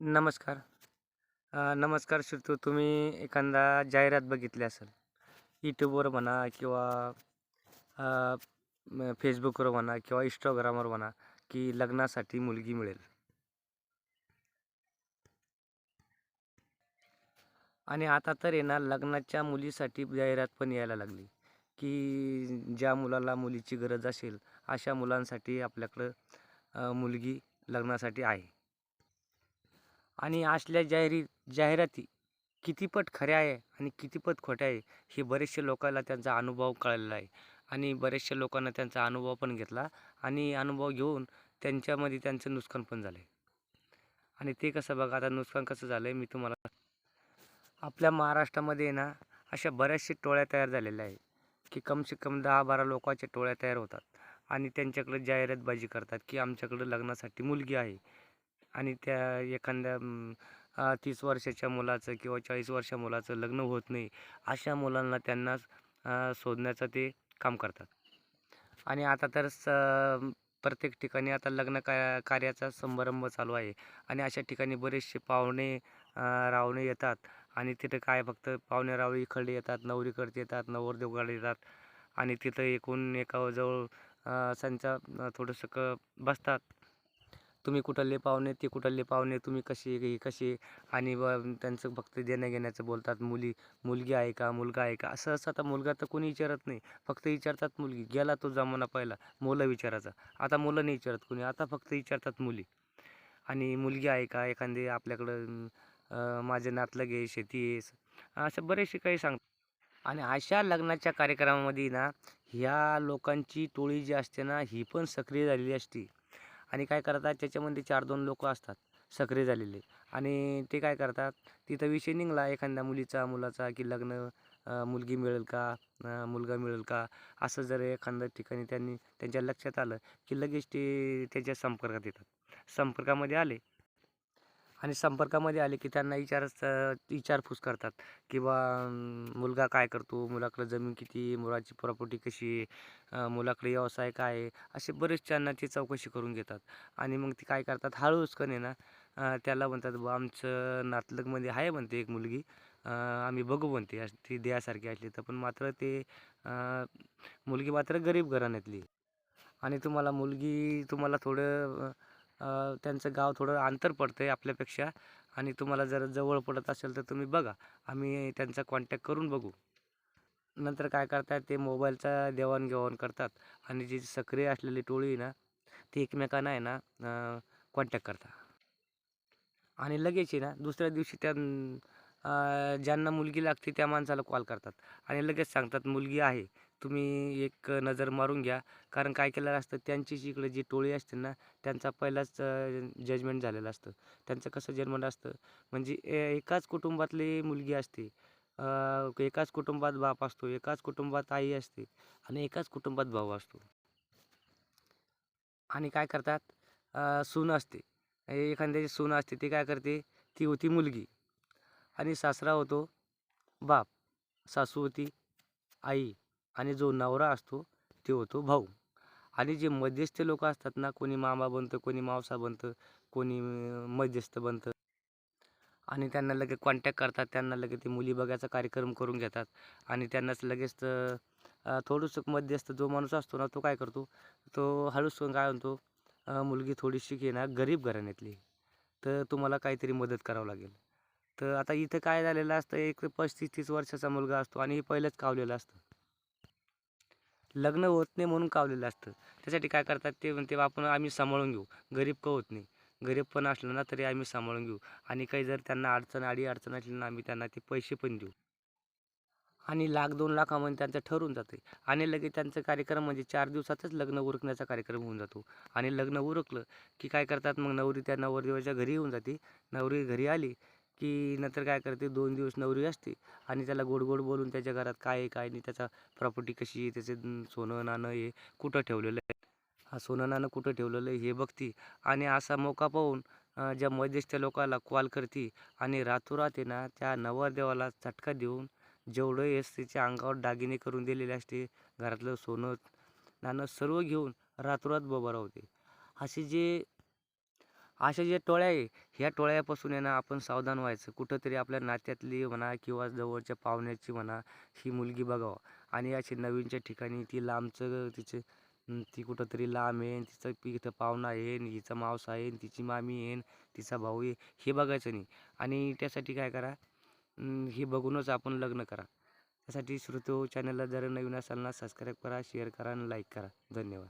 नमस्कार. नमस्कार श्रुतू तुम्ही एखादा जाहिरात बघितली असेल यूट्यूबवर म्हणा किंवा फेसबुकवर म्हणा किंवा इंस्टाग्रामवर म्हणा की लग्नासाठी मुलगी मिळेल. आणि आता तर आहे ना लग्नाच्या मुलीसाठी जाहिरात पण यायला लागली की ज्या मुलाला मुलीची गरज असेल अशा मुलांसाठी आपल्याकडं मुलगी लग्नासाठी आहे. आणि असल्या जाहिरी जाहिराती कितीपट खऱ्या आहे आणि कितीपट खोट्या आहे हे बरेचसे लोकांना त्यांचा अनुभव कळलेला आहे. आणि बरेचशा लोकांना त्यांचा अनुभव पण घेतला आणि अनुभव घेऊन त्यांच्यामध्ये त्यांचं नुकसान पण झालं आहे आणि ते कसं बघा आता नुकसान कसं झालं आहे मी तुम्हाला आपल्या महाराष्ट्रामध्ये ना अशा बऱ्याचशा टोळ्या तयार झालेल्या आहे की कमसे कम दहा बारा लोकांच्या टोळ्या तयार होतात आणि त्यांच्याकडे जाहिरातबाजी करतात की आमच्याकडं लग्नासाठी मुलगी आहे. आणि त्या एखाद्या तीस वर्षाच्या मुलाचं किंवा चाळीस वर्षा मुलाचं लग्न होत नाही अशा मुलांना त्यांना शोधण्याचं ते काम करतात. आणि आता तर स प्रत्येक ठिकाणी आता लग्न का कार्याचा समारंभ चालू आहे आणि अशा ठिकाणी बरेचसे पाहुणे रावणे येतात आणि तिथं काय फक्त पाहुणे रावळे इकडे येतात नवरीकडे येतात नवरदेवकडे येतात आणि तिथं एकूण एका जवळ त्यांचा थोडंसं क बसतात. तुम्ही कुठले पाहुणे ते कुठले पाहुणे तुम्ही कसे हे कसे? आणि व त्यांचं फक्त देण्याघेण्याचं घेण्याचं बोलतात मुली मुलगी आहे का मुलगा आहे का? असं असं आता मुलगा तर कोणी विचारत नाही. फक्त विचारतात मुलगी. गेला तो जमाना पहिला मुलं विचारायचा. आता मुलं नाही विचारत कोणी. आता फक्त विचारतात मुली. आणि मुलगी आहे का? एखादी आपल्याकडं माझ्या माझे नातलग आहे शेती आहे. असं बरेचसे काही सांगतात आणि अशा लग्नाच्या कार्यक्रमामध्ये ना ह्या लोकांची टोळी जी असते ना ही पण सक्रिय झालेली असते. आणि काय करतात त्याच्यामध्ये चार दोन लोक असतात सक्रिय झालेले. आणि ते काय करतात तिथं विषय निघाला एखाद्या मुलीचा मुलाचा की लग्न मुलगी मिळेल का मुलगा मिळेल का असं जर एखाद्या ठिकाणी त्यांनी त्यांच्या लक्षात आलं की लगेच ते त्याच्या संपर्कात येतात. संपर्कामध्ये आले आणि संपर्कामध्ये आले की त्यांना विचार विचारपूस करतात की बा मुलगा काय करतो? मुलाकडं जमीन किती मुलाची प्रॉपर्टी कशी आहे? मुलाकडे व्यवसाय काय आहे? असे बरेच त्यांना चौकशी करून घेतात. आणि मग ते काय करतात? हळूच कने ना त्याला म्हणतात बा आमचं नातलगमध्ये आहे म्हणते एक मुलगी. आम्ही बघू म्हणते. ती द्यासारखी असली तर. पण मात्र ते मुलगी मात्र गरीब घराण्यातली आणि तुम्हाला मुलगी तुम्हाला थोडं त्यांचं गाव थोडं अंतर पडतं आहे आपल्यापेक्षा आणि तुम्हाला जर जवळ पडत असेल तर तुम्ही बघा. आम्ही त्यांचा कॉन्टॅक्ट करून बघू. नंतर काय करतात ते मोबाईलचा देवाणघेवाण करतात आणि जी सक्रिय असलेली टोळी आहे ना ती एकमेकांना आहे ना कॉन्टॅक्ट करतात. आणि लगेच आहे ना दुसऱ्या दिवशी त्या ज्यांना मुलगी लागते त्या माणसाला कॉल करतात आणि लगेच सांगतात मुलगी आहे. तुम्ही एक नजर मारून घ्या. कारण काय केलेलं असतं त्यांचीच इकडे जी टोळी असते ना त्यांचा पहिलाच जजमेंट झालेलं असतं. त्यांचं कसं जजमेंट असतं? म्हणजे ए- एकाच कुटुंबातली मुलगी असते एकाच कुटुंबात बाप असतो एकाच कुटुंबात आई असते आणि एकाच कुटुंबात भाऊ असतो. आणि काय करतात? सून असते. एखाद्याची सून असते ती काय करते? ती होती मुलगी. आणि सासरा होतो बाप सासू होती आई. आणि जो नवरा असतो ते होतो भाऊ. आणि जे मध्यस्थ लोक असतात ना कोणी मामा बनतं कोणी मावसा बनतं कोणी मध्यस्थ बनतं. आणि त्यांना लगेच कॉन्टॅक्ट करतात त्यांना लगेच ते मुली बघायचा कार्यक्रम करून घेतात. आणि त्यांनाच लगेच थोडंसं मध्यस्थ जो माणूस असतो ना तो काय करतो तो हळूच काय म्हणतो मुलगी थोडीशी की ना गरीब घराण्यातली. तर तुम्हाला काहीतरी मदत करावं लागेल. तर आता इथं काय झालेलं असतं एक पस्तीस तीस वर्षाचा मुलगा असतो आणि हे पहिलंच कावलेलं असतं. लग्न होत नाही म्हणून कावलेलं असतं. त्यासाठी काय करतात ते म्हणते आपण आम्ही सांभाळून घेऊ. गरीब का होत नाही? गरीब पण असलं ना तरी आम्ही सांभाळून घेऊ. आणि काही जर त्यांना अडचण आडी अडचण असली ना आम्ही त्यांना ते पैसे पण देऊ. आणि लाख दोन लाखामध्ये त्यांचं ठरून जाते. आणि लगेच त्यांचा कार्यक्रम म्हणजे चार दिवसातच लग्न उरकण्याचा कार्यक्रम होऊन जातो. आणि लग्न उरकलं की काय करतात मग? नवरी त्या नवरदेवाच्या घरी येऊन जाते. नवरी घरी आली की नंतर काय करते दोन दिवस नवरी असते आणि त्याला गोड गोड बोलून त्याच्या घरात काय आहे काय नाही त्याचा प्रॉपर्टी कशी आहे त्याचे सोनं नाणं हे कुठं ठेवलेलं आहे? हा सोनं नाणं कुठं ठेवलेलं आहे हे बघती आणि असा मौका पाहून ज्या मध्यस्थ लोकाला कॉल करते आणि रातोरात आहे ना त्या नवरदेवाला चटका देऊन जेवढं येस तिच्या अंगावर दागिने करून दिलेले असते घरातलं सोनं नाणं सर्व घेऊन रातोरात बोबा राहते. असे जे अशा ज्या टोळ्या आहे ह्या टोळ्यापासून आहे ना आपण सावधान व्हायचं. कुठंतरी आपल्या नात्यातली म्हणा किंवा जवळच्या पाहुण्याची म्हणा ही मुलगी बघावं. आणि अशी नवीनच्या ठिकाणी ती लांबचं तिचे ती कुठंतरी लांब आहे तिचं पी इथं पाहुणा आहे हिचा मावसा आहे तिची मामी आहे तिचा भाऊ आहे हे बघायचं नाही. आणि त्यासाठी काय करा हे बघूनच आपण लग्न करा. त्यासाठी श्रुतो चॅनलला जर नवीन असाल ना सबस्क्राईब करा शेअर करा आणि लाईक करा. धन्यवाद.